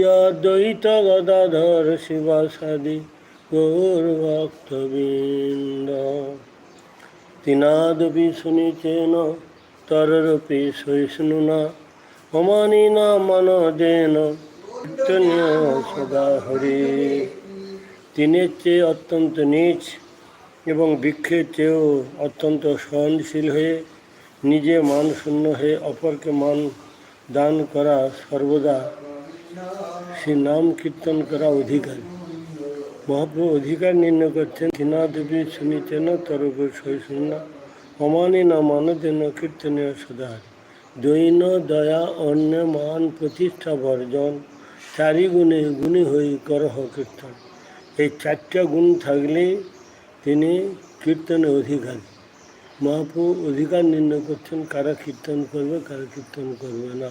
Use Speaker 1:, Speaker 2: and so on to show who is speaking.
Speaker 1: অদ্বৈত গদাধর শিবাসাদি গৌর ভক্তবৃন্দ। তিনাদপি শুনিছেন তররপি সহিষ্ণুনা মমানি না মনদেন কীর্তনীয় সদা হরি। তিনের চেয়ে অত্যন্ত নীচ এবং বৃক্ষের চেয়েও অত্যন্ত সহনশীল হয়ে নিজে মান শূন্য হয়ে অপরকে মান দান করা সর্বদা সে নাম কীর্তন করা অধিকার। মহাপ্রভু অধিকার নির্ণয় করছেন কিনা দেবী শুনিতেন তরব সহিষ্ণু অমানি না মানদেন কীর্তনীয় সদা দৈন দয়া অন্য মান প্রতিষ্ঠা বর্জন, চারি গুণে গুণী হই করহ কীর্তন। এই চারটা গুণ থাকলে তিনি কীর্তনে অধিকারী। মহাপ্রভু অধিকার নির্ণয় করছেন, কারা কীর্তন করবে, কারা কীর্তন করবে না।